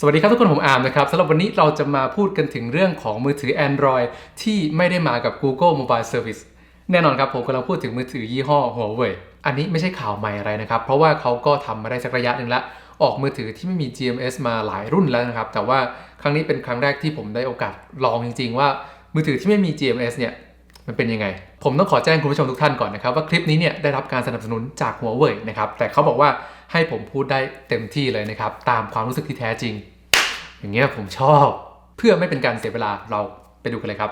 สวัสดีครับทุกคนผมอามนะครับสำหรับวันนี้เราจะมาพูดกันถึงเรื่องของมือถือ Android ที่ไม่ได้มากับ Google Mobile Service แน่นอนครับผมกำลังพูดถึงมือถือยี่ห้อ Huawei อันนี้ไม่ใช่ข่าวใหม่อะไรนะครับ เพราะว่าเขาก็ทำมาได้สักระยะหนึ่งแล้วออกมือถือที่ไม่มี GMS มาหลายรุ่นแล้วนะครับ แต่ว่าครั้งนี้เป็นครั้งแรกที่ผมได้โอกาสลองจริง ๆ ว่ามือถือที่ไม่มี GMS เนี่ยมันเป็นยังไง ผมต้องขอแจ้งคุณผู้ชมทุกท่านก่อนนะครับว่าคลิปนี้เนี่ยได้รับการสนับสนุนจาก Huawei นะครับแต่เขาบอกว่า ให้ผมพูดได้เต็มที่เลยนะครับ ตามความรู้สึกที่แท้จริง อย่างเงี้ยผมชอบ เพื่อไม่เป็นการเสียเวลาเราไปดูกันเลยครับ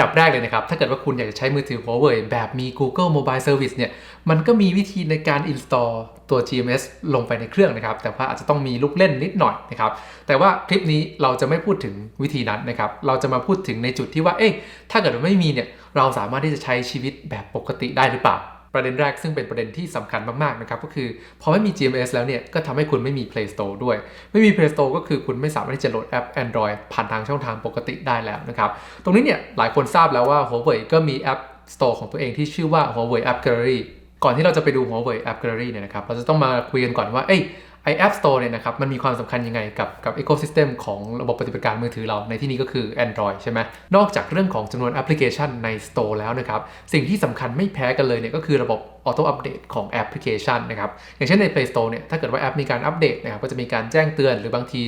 ดับแรกเลยนะครับ ถ้าเกิดว่าคุณอยากจะใช้มือถือ Huawei แบบมี Google Mobile Service เนี่ย มันก็มีวิธีในการ install ตัว GMS ลงไปในเครื่องนะครับ แต่ว่าอาจจะต้องมีลูกเล่นนิดหน่อยนะครับ แต่ว่าคลิปนี้เราจะไม่พูดถึงวิธีนั้นนะครับ เราจะมาพูดถึงในจุดที่ว่า เอ๊ะ ถ้าเกิดไม่มีเนี่ย เราสามารถที่จะใช้ชีวิตแบบปกติได้หรือเปล่า ประเด็นแรกซึ่งเป็นประเด็นที่สำคัญมากๆนะครับก็คือพอไม่มี GMS แล้วเนี่ยก็ทำให้คุณไม่มี Play Store ด้วย ไม่มี Play Store ก็คือคุณไม่สามารถที่จะโหลดแอป Android ผ่านทางช่องทางปกติได้แล้วนะครับตรงนี้เนี่ยหลายคนทราบแล้วว่า Huawei ก็มีแอป Store ของตัวเองที่ชื่อว่า Huawei App Gallery ก่อนที่เราจะไปดู Huawei App Gallery เนี่ยนะครับเราจะต้องมาคุยกันก่อนว่าเอ้ย ไอ App Store เนี่ยนะครับมันมีความสำคัญยังไงกับกับ ecosystem ของระบบปฏิบัติการมือถือเราในที่นี้ก็คือ Android ใช่ไหมนอกจากเรื่องของจำนวนแอปพลิเคชันใน Store แล้วนะครับ สิ่งที่สำคัญไม่แพ้กันเลยเนี่ยก็คือระบบ Auto Update ของแอปพลิเคชันนะครับ อย่างเช่นใน Play Store เนี่ยถ้าเกิดว่าแอปมีการอัปเดตนะครับก็จะมีการแจ้งเตือนหรือบางที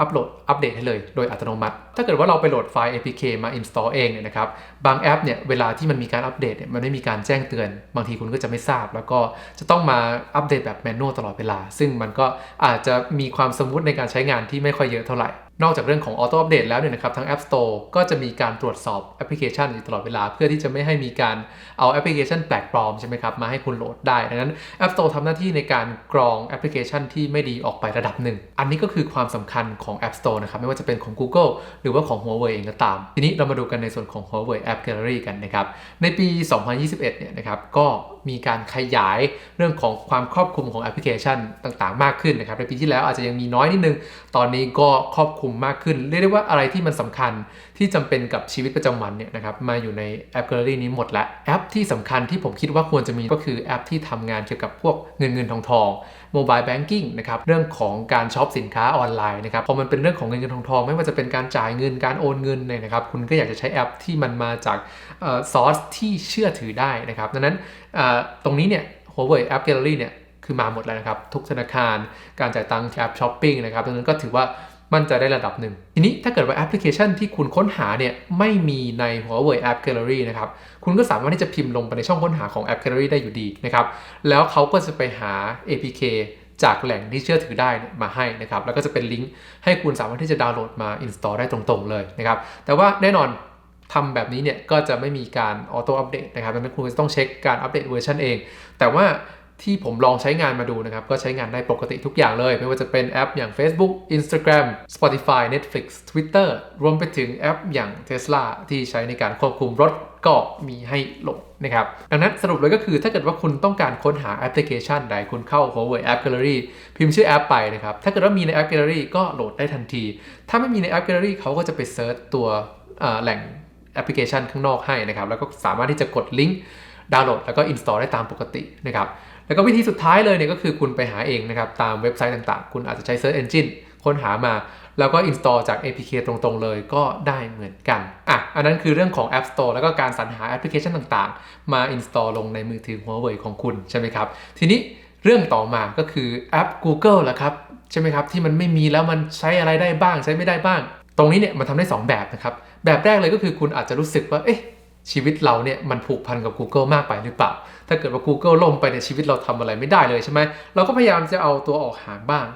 อัปโหลดอัปเดตให้เลยโดยอัตโนมัติ ถ้าเกิดว่าเราไปโหลดไฟล์ APK มา install เองเนี่ยนะครับบางแอปเนี่ยเวลาที่มันมีการอัปเดตเนี่ยมันไม่มีการแจ้งเตือน บางทีคุณก็จะไม่ทราบ แล้วก็จะต้องมาอัปเดตแบบแมนนวลตลอดเวลา ซึ่งมันก็อาจจะมีความสมูทในการใช้งานที่ไม่ค่อยเยอะเท่าไหร่ นอกจากเรื่องของออโต้อัปเดตแล้วเนี่ยนะครับทาง App Store ก็จะมีการตรวจสอบแอปพลิเคชันอยู่ตลอดเวลา เพื่อที่จะไม่ให้มีการเอาแอปพลิเคชันแปลกปลอมใช่ไหมครับ มาให้คุณโหลดได้ ดังนั้น App Store ทำหน้าที่ในการกรองแอปพลิเคชันที่ไม่ดีออกไประดับหนึ่ง อันนี้ก็คือความสำคัญของ App Store นะครับ ไม่ว่าจะเป็นของ Google หรือว่าของ Huawei เองก็ตาม ทีนี้เรามาดูกันในส่วนของ Huawei App Gallery กันนะครับในปี 2021 เนี่ยนะครับก็มีการขยายเรื่องของความครอบคลุมของแอปพลิเคชันต่างๆ มากขึ้นนะครับในปีที่แล้วอาจจะยังมีน้อยนิดนึง ตอนนี้ก็ครอบคลุมมากขึ้น เรียกได้ว่าอะไรที่มันสำคัญที่จำเป็นกับชีวิตประจำวันเนี่ยนะครับมาอยู่ในแอป Gallery นี้หมดแล้วแอปที่สำคัญที่ผมคิดว่าควรจะมีก็คือแอปที่ทำงานเกี่ยวกับพวกเงินเงินทองทองโมบายแบงกิ้งนะครับเรื่องของการช็อปสินค้าออนไลน์นะครับพอมันเป็นเรื่องของเงินเงินทองทองไม่ว่าจะเป็นการจ่ายเงินการโอนเงินเนี่ยนะครับคุณก็อยากจะใช้แอปที่มันมาจากซอสที่เชื่อถือได้นะครับดังนั้นเอ่อตรงนี้เนี่ย Huawei App Gallery เนี่ยคือมาหมดแล้วนะครับ ทุกธนาคารการจ่ายตังค์แอปช้อปปิ้งนะครับดังนั้นก็ถือว่า มั่นใจได้ระดับหนึ่ง ทีนี้ถ้าเกิดว่าแอปพลิเคชันที่คุณค้นหาเนี่ยไม่มีใน Huawei App Gallery นะครับ คุณก็สามารถที่จะพิมพ์ลงไปในช่องค้นหาของ App Gallery ได้อยู่ดีนะครับ แล้วเขาก็จะไปหา APK จากแหล่งที่เชื่อถือได้มาให้นะครับ แล้วก็จะเป็นลิงก์ให้คุณสามารถที่จะดาวน์โหลดมา install ได้ตรงๆเลยนะครับ แต่ว่าแน่นอนทำแบบนี้เนี่ยก็จะไม่มีการออโต้อัปเดตนะครับดังนั้นคุณจะต้องเช็คการอัปเดตเวอร์ชันเอง แต่ว่า ที่ผมลองใช้งานมาดูนะครับ ก็ใช้งานได้ปกติทุกอย่างเลย ไม่ว่าจะเป็นแอปอย่าง Facebook Instagram Spotify Netflix Twitter รวมไปถึงแอปอย่าง Tesla ที่ใช้ในการควบคุมรถก็มีให้โหลดนะครับ ดังนั้นสรุปเลยก็คือถ้าเกิดว่าคุณต้องการค้นหาแอปพลิเคชันใดคุณเข้า Huawei App Gallery พิมพ์ชื่อแอปไปนะครับ ถ้าเกิดว่ามีในแอป Gallery ก็โหลดได้ทันที ถ้าไม่มีในแอป Gallery เขาก็จะไปเซิร์ชตัวแหล่งแอปพลิเคชันข้างนอกให้นะครับ แล้วก็สามารถที่จะกดลิงก์ดาวน์โหลดแล้วก็ install ได้ตามปกตินะครับ แล้วก็วิธีสุดท้ายเลยเนี่ยก็คือคุณไปหาเองนะครับ ตามเว็บไซต์ต่างๆ คุณอาจจะใช้ Search Engine ค้นหามา แล้วก็ install จาก APK ตรงๆ เลยก็ได้เหมือนกัน อะ อันนั้นคือเรื่องของ App Store แล้วก็การสรรหาแอปพลิเคชันต่างๆ มา install ลงในมือถือ Huawei ของคุณใช่ไหมครับ ทีนี้เรื่องต่อมาก็คือแอป Google ละครับ ใช่ไหมครับ ที่มันไม่มีแล้วมันใช้อะไรได้บ้างใช้ไม่ได้บ้าง ตรงนี้เนี่ยมันทำได้ 2 แบบนะครับ แบบแรกเลยก็คือคุณอาจจะรู้สึกว่าเอ๊ะ ชีวิตเราเนี่ยมันผูกพันกับ Google มากไปหรือเปล่า ถ้าเกิดว่า Google ล่มไปในชีวิตเราทำอะไรไม่ได้เลยใช่ไหม เราก็พยายามจะเอาตัวออกห่างบ้าง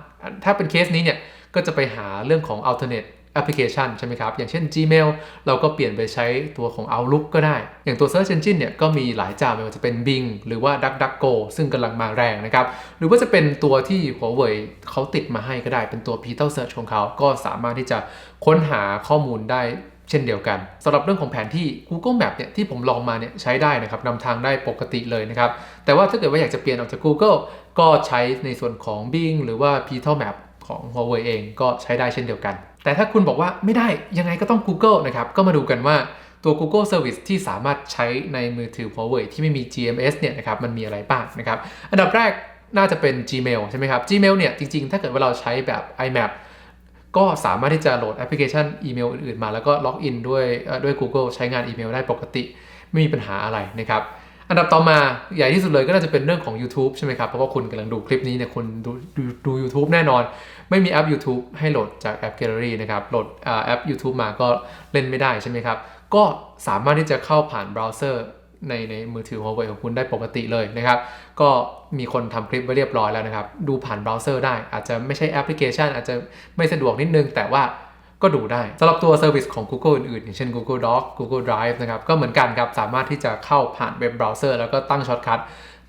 ถ้าเป็นเคสนี้เนี่ย ก็จะไปหาเรื่องของ alternate application ใช่ไหมครับ อย่างเช่น Gmail เราก็เปลี่ยนไปใช้ตัวของ Outlook ก็ได้ อย่างตัว Search Engine เนี่ยก็มีหลายเจ้าไม่ว่าจะเป็น Bing หรือว่า DuckDuckGo ซึ่งกำลังมาแรงนะครับ หรือว่าจะเป็นตัวที่ Huawei เขาติดมาให้ก็ได้ เป็นตัว Petal Search ของเขา ก็สามารถที่จะค้นหาข้อมูลได้ เช่นเดียวกันสำหรับเรื่องของแผนที่ Google Map เนี่ยที่ผมลองมาเนี่ยใช้ได้นะครับนำทางได้ปกติเลยนะครับแต่ว่าถ้าเกิดว่าอยากจะเปลี่ยนออกจาก Google ก็ใช้ในส่วนของ Bing หรือว่า Petal Map ของ Huawei เองก็ใช้ได้เช่นเดียวกัน แต่ถ้าคุณบอกว่าไม่ได้ยังไงก็ต้อง Google นะครับก็มาดูกันว่าตัว Google Service ที่สามารถใช้ในมือถือ Huawei ที่ไม่มี GMS เนี่ยนะครับมันมีอะไรบ้างนะครับอันดับแรกน่าจะเป็น Gmail ใช่ไหมครับ Gmail เนี่ยจริงๆ ถ้าเกิดว่าเราใช้แบบ iMap ก็สามารถที่จะโหลดแอปพลิเคชันอีเมลอื่นๆมา แล้วก็ล็อกอินด้วยด้วย Google ใช้งานอีเมลได้ปกติ ไม่มีปัญหาอะไรนะครับอันดับต่อมาใหญ่ที่สุดเลยก็น่าจะเป็นเรื่องของ YouTube ใช่ไหมครับ เพราะว่าคุณกำลังดูคลิปนี้เนี่ยคุณดูดูดู YouTube แน่นอน ไม่มีแอป YouTube ให้โหลดจากแอป Gallery นะครับโหลดแอป YouTube มาก็เล่นไม่ได้ใช่ไหมครับ ก็สามารถที่จะเข้าผ่านเบราว์เซอร์ ในในมือถือ Huawei ของคุณได้ปกติเลยนะครับ ก็มีคนทำคลิปไว้เรียบร้อยแล้วนะครับ ดูผ่านเบราว์เซอร์ได้ อาจจะไม่ใช่แอปพลิเคชัน อาจจะไม่สะดวกนิดนึง แต่ว่าก็ดูได้สำหรับตัวเซอร์วิสของ Google อื่นๆ อย่างเช่น Google Doc Google Drive นะครับ ก็เหมือนกันครับ สามารถที่จะเข้าผ่านเว็บเบราว์เซอร์แล้วก็ตั้งช็อตคัท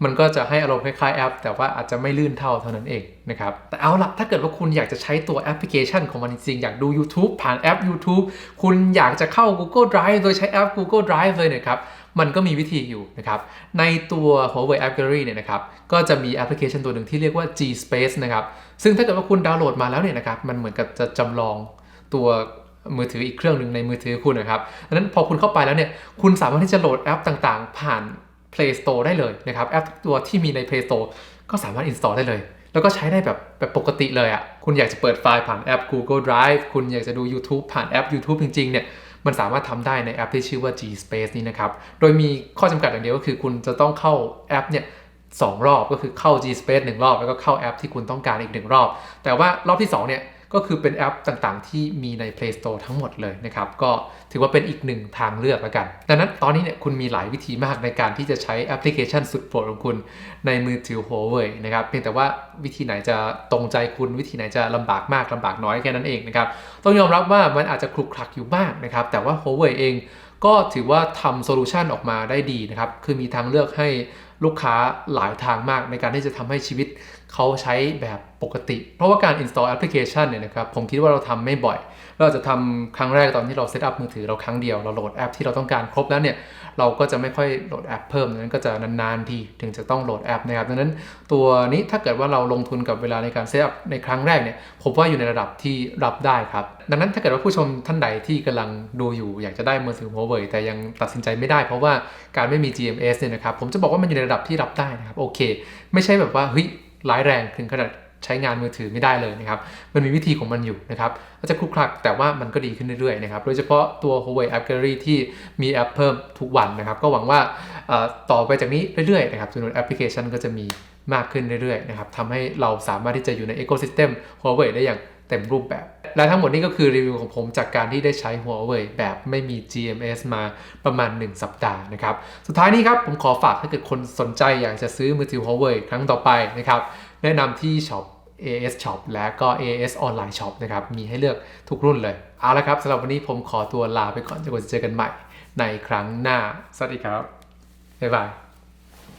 มันก็จะให้อารมณ์คล้ายๆแอป แต่ว่าอาจจะไม่ลื่นเท่าเท่านั้นเองนะครับ แต่เอาละถ้าเกิดว่าคุณอยากจะใช้ตัวแอปพลิเคชันของมันจริง อยากดู YouTube ผ่านแอป YouTube คุณอยากจะเข้า Google Drive โดยใช้แอป Google Drive เลยนะครับ มันก็มีวิธีอยู่นะครับ ในตัว Huawei App Gallery เนี่ยนะครับ ก็จะมีแอปพลิเคชันตัวหนึ่งที่เรียกว่า G Space นะครับ ซึ่งถ้าเกิดว่าคุณดาวน์โหลดมาแล้วเนี่ยนะครับ มันเหมือนกับจะจำลองตัวมือถืออีกเครื่องหนึ่งในมือถือคุณนะครับดังนั้นพอคุณเข้าไปแล้วเนี่ย คุณสามารถที่จะโหลดแอปต่างๆ ผ่าน Play Store ได้เลยนะครับ แอปตัวที่มีใน Play Store ก็สามารถ install ได้เลย แล้วก็ใช้ได้แบบแบบปกติเลยอะ่ะ คุณอยากจะเปิดไฟล์ผ่านแอป Google Drive คุณอยากจะดู YouTube ผ่านแอป YouTube จริงๆเนี่ย มันสามารถทำได้ในแอปที่ชื่อว่า G Space นี้นะครับ โดยมีข้อจำกัดอย่างเดียวก็คือคุณจะต้องเข้าแอปเนี่ยสองรอบก็คือเข้า G Space หนึ่งรอบ แล้วก็เข้าแอปที่คุณต้องการอีกหนึ่งรอบ แต่ว่ารอบที่สองเนี่ย ก็คือเป็นแอปต่างๆ ที่มีใน Play Store ทั้งหมดเลยนะครับ ก็ถือว่าเป็นอีกหนึ่งทางเลือกแล้วกัน ดังนั้นตอนนี้เนี่ยคุณมีหลายวิธีมากในการที่จะใช้แอปพลิเคชันสุดโปรดของคุณในมือถือ Huawei นะครับ เพียงแต่ว่าวิธีไหนจะตรงใจคุณวิธีไหนจะลำบากมากลำบากน้อยแค่นั้นเองนะครับ ต้องยอมรับว่ามันอาจจะคลุกคลักอยู่บ้างนะครับ แต่ว่า Huawei เองก็ถือว่าทำโซลูชันออกมาได้ดีนะครับ คือมีทางเลือกให้ ลูกค้าหลายทางมากในการที่จะทำให้ชีวิตเขาใช้แบบปกติ เพราะว่าการ install application เนี่ยนะครับผมคิดว่าเราทำไม่บ่อย เราจะทำครั้งแรกตอนที่เราเซตอัพมือถือเราครั้งเดียวเราโหลดแอปที่เราต้องการครบแล้วเนี่ยเราก็จะไม่ค่อยโหลดแอปเพิ่มดังนั้นก็จะนานๆทีถึงจะต้องโหลดแอปนะครับดังนั้นตัวนี้ถ้าเกิดว่าเราลงทุนกับเวลาในการเซตอัพในครั้งแรกเนี่ยผมว่าอยู่ในระดับที่รับได้ครับ ดังนั้นถ้าเกิดว่าผู้ชมท่านใดที่กำลังดูอยู่ อยากจะได้มือถือ Huawei แต่ยังตัดสินใจไม่ได้ เพราะว่าการไม่มี GMS เนี่ยนะครับผมจะบอกว่ามันอยู่ในระดับที่รับได้นะครับโอเค ไม่ใช่แบบว่าเฮ้ยร้ายแรงถึงขนาด ใช้งานมือถือไม่ได้เลยนะครับ มันมีวิธีของมันอยู่นะครับก็จะคลุกคลักแต่ว่ามันก็ดีขึ้นเรื่อยๆนะครับ โดยเฉพาะตัว Huawei App Gallery ที่มีแอปเพิ่มทุกวันนะครับ ก็หวังว่าต่อไปจากนี้เรื่อยๆนะครับจำนวนแอปพลิเคชันก็จะมีมากขึ้นเรื่อยๆนะครับทำให้เราสามารถที่จะอยู่ใน Ecosystem Huawei ได้อย่างเต็มรูปแบบ และทั้งหมดนี้ก็คือรีวิวของผมจากการที่ได้ใช้ Huawei แบบไม่มี GMS มาประมาณ 1 สัปดาห์นะครับ สุดท้ายนี้ครับผมขอฝากถ้าเกิดคนสนใจอยากจะซื้อมือถือ Huawei ครั้งต่อไปนะครับ แนะนำที่ช็อป AS Shop และก็ AS Online Shop นะครับ มีให้เลือกทุกรุ่นเลย เอาละครับสำหรับวันนี้ผมขอตัวลาไปก่อนจนกว่าจะเจอกันใหม่ในครั้งหน้า สวัสดีครับ บ๊ายบาย